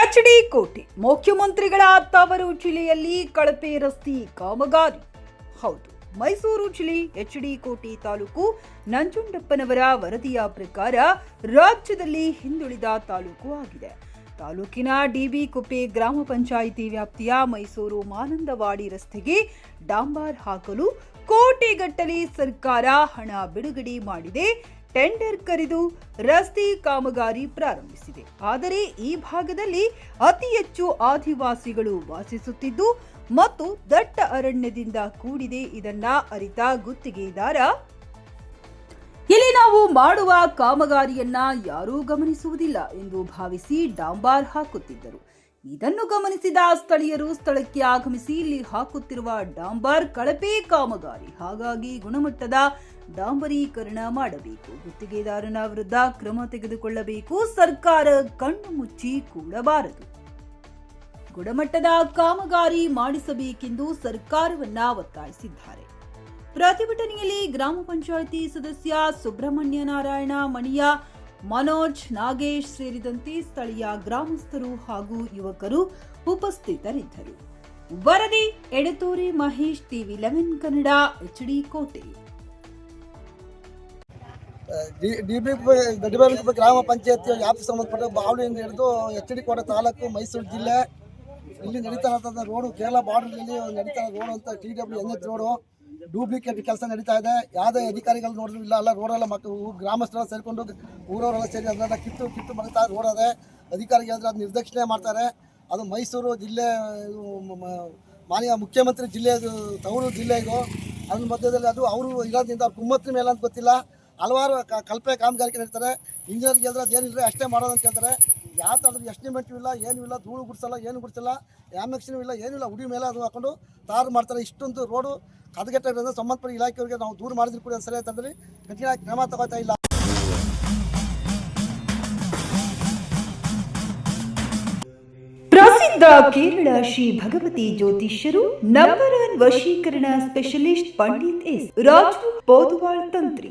H D ಕೋಟೆ ಮುಖ್ಯಮಂತ್ರಿಗಳ ತವರು ಜಿಲ್ಲೆಯಲ್ಲಿ ಕಳಪೆ ರಸ್ತೆ ಕಾಮಗಾರಿ. ಹೌದು ಮೈಸೂರು ಜಿಲ್ಲೆ ಎಚ್ ಡಿ ಕೋಟೆ ತಾಲೂಕು ನಂಜುಂಡಪ್ಪನವರ ವರದಿಯ ಪ್ರಕಾರ ರಾಜ್ಯದಲ್ಲಿ ಹಿಂದುಳಿದ ತಾಲೂಕು ಆಗಿದೆ. ತಾಲೂಕಿನ ಡಿಬಿ ಕುಪ್ಪೆ ಗ್ರಾಮ ಪಂಚಾಯಿತಿ ವ್ಯಾಪ್ತಿಯ ಮೈಸೂರು ಮಾನಂದವಾಡಿ ರಸ್ತೆಗೆ ಡಾಂಬಾರ್ ಹಾಕಲು ಕೋಟಿಗಟ್ಟಲೆ ಸರ್ಕಾರ ಹಣ ಬಿಡುಗಡೆ ಮಾಡಿದೆ. ಟೆಂಡರ್ ಕರೆದು ರಸ್ತೆ ಕಾಮಗಾರಿ ಪ್ರಾರಂಭಿಸಿದೆ. ಆದರೆ ಈ ಭಾಗದಲ್ಲಿ ಅತಿ ಹೆಚ್ಚು ಆದಿವಾಸಿಗಳು ವಾಸಿಸುತ್ತಿದ್ದು, ಮತ್ತು ದಟ್ಟ ಅರಣ್ಯದಿಂದ ಕೂಡಿದೆ. ಇದನ್ನ ಅರಿತ ಗುತ್ತಿಗೆದಾರ ನಾವು ಮಾಡುವ ಕಾಮಗಾರಿಯನ್ನ ಯಾರೂ ಗಮನಿಸುವುದಿಲ್ಲ ಎಂದು ಭಾವಿಸಿ ಡಾಂಬಾರ್ ಹಾಕುತ್ತಿದ್ದರು. ಇದನ್ನು ಗಮನಿಸಿದ ಸ್ಥಳೀಯರು ಸ್ಥಳಕ್ಕೆ ಆಗಮಿಸಿ ಇಲ್ಲಿ ಹಾಕುತ್ತಿರುವ ಡಾಂಬಾರ್ ಕಳಪೆ ಕಾಮಗಾರಿ ಹಾಗಾಗಿ ಗುಣಮಟ್ಟದ ಡಾಂಬರೀಕರಣ ಮಾಡಬೇಕು. ಗುತ್ತಿಗೆದಾರನ ವಿರುದ್ಧ ಕ್ರಮ ತೆಗೆದುಕೊಳ್ಳಬೇಕು. ಸರ್ಕಾರ ಕಣ್ಣು ಮುಚ್ಚಿ ಕೂಡಬಾರದು. ಗುಣಮಟ್ಟದ ಕಾಮಗಾರಿ ಮಾಡಿಸಬೇಕೆಂದು ಸರ್ಕಾರವನ್ನ ಒತ್ತಾಯಿಸಿದ್ದಾರೆ. ಪ್ರತಿಭಟನೆಯಲ್ಲಿ ಗ್ರಾಮ ಪಂಚಾಯಿತಿ ಸದಸ್ಯ ಸುಬ್ರಹ್ಮಣ್ಯ ನಾರಾಯಣ, ಮಣಿಯ ಮನೋಜ್ ನಾಗೇಶ್ ಸೇರಿದಂತೆ ಸ್ಥಳೀಯ ಗ್ರಾಮಸ್ಥರು ಹಾಗೂ ಯುವಕರು ಉಪಸ್ಥಿತರಿದ್ದರು. ವರದಿ, Edathuri Mahesh, TV eleven Kannada Kote. D Kote B ಗಡಿಬೇಲುಗುಪ್ಪೆ ಗ್ರಾಮ ಪಂಚಾಯತಿ ವ್ಯಾಪ್ತಿ ಸಂಬಂಧಪಟ್ಟ ಬಾವಳಿಯಿಂದ ಹಿಡಿದು ಎಚ್ ಡಿ ಕೋಟೆ ತಾಲೂಕು ಮೈಸೂರು ಜಿಲ್ಲೆ. ಇಲ್ಲಿ ನಡೀತಾ ರೋಡು ಕೇರಳ ಬಾರ್ಡರ್ನಲ್ಲಿ ನಡೀತಾ ರೋಡ್ ಅಂತ T W N H road duplicate ಕೆಲಸ ನಡೀತಾ ಇದೆ. ಯಾವುದೇ ಅಧಿಕಾರಿಗಳು ನೋಡಿದ್ರು ಇಲ್ಲ ಅಲ್ಲ, ರೋಡೆಲ್ಲ ಮಕ್ಕಳು ಗ್ರಾಮಸ್ಥರೆಲ್ಲ ಸೇರಿಕೊಂಡು ಊರವರೆಲ್ಲ ಸೇರಿ ಅದನ್ನೆಲ್ಲ ಕಿತ್ತು ಕಿತ್ತು ಮಾಡ್ತಾ ರೋಡ್ ಅದೇ. ಅಧಿಕಾರಿಗೆ ಹೇಳಿದ್ರೆ ಅದು ನಿರ್ದಕ್ಷಿಣೆ ಮಾಡ್ತಾರೆ. ಅದು ಮೈಸೂರು ಜಿಲ್ಲೆ ಮಾನ್ಯ ಮುಖ್ಯಮಂತ್ರಿ ಜಿಲ್ಲೆ ತವರು ಜಿಲ್ಲೆ ಇದು. ಅದ್ರ ಮಧ್ಯದಲ್ಲಿ ಅದು ಅವರು ಇರೋದ್ರಿಂದ ಅವ್ರ ಕುಮ್ಮತ್ತಿನ ಮೇಲೆ ಅಂತ ಗೊತ್ತಿಲ್ಲ. ಹಲವಾರು ಕಲ್ಪೆ ಕಾಮಗಾರಿಕೆ ನಡೀತಾರೆ. ಇಂಜಿನಿಯರ್ಗೆ ಹೇಳಿದ್ರೆ ಅದೇನಿಲ್ಲ ಅಷ್ಟೇ ಮಾಡೋದಂತ ಅಂತ ಹೇಳ್ತಾರೆ ಯಾವ ಥರದ ಎಸ್ಟಿಮೇಟು ಇಲ್ಲ, ಏನೂ ಇಲ್ಲ, ಧೂಳು ಗುಡಿಸಲ್ಲ, ಏನು ಗುಡಿಸಲ್ಲ ಆ್ಯಮೆಕ್ಷನೂ ಇಲ್ಲ ಏನಿಲ್ಲ ಉಡಿ ಮೇಲೆ ಅದು ಹಾಕೊಂಡು ತಾರು ಮಾಡ್ತಾರೆ. ಇಷ್ಟೊಂದು ರೋಡು ಕದಗೆಟ್ಟಿರೋದ್ರಿಂದ ಸಂಬಂಧಪಟ್ಟ ಇಲಾಖೆಯವರಿಗೆ ನಾವು ದೂರ ಮಾಡಿದ್ರು ಕೂಡ ಸರಿ ಅಂತಂದ್ರೆ ಕಠಿಣ ಕ್ರಮ ತಗೋತಾ ಇಲ್ಲ. ಪ್ರಸಿದ್ಧ ಕೇರಳ ಶ್ರೀ ಭಗವತಿ ಜ್ಯೋತಿಷ್ಯರು ನಂಬರ್ ಒನ್ ವಶೀಕರಣ ಸ್ಪೆಷಲಿಸ್ಟ್ ಪಂಡಿತ್ ಎಸ್ ರಾಜು ಪೋದುವಾಳ್ ತಂತ್ರಿ.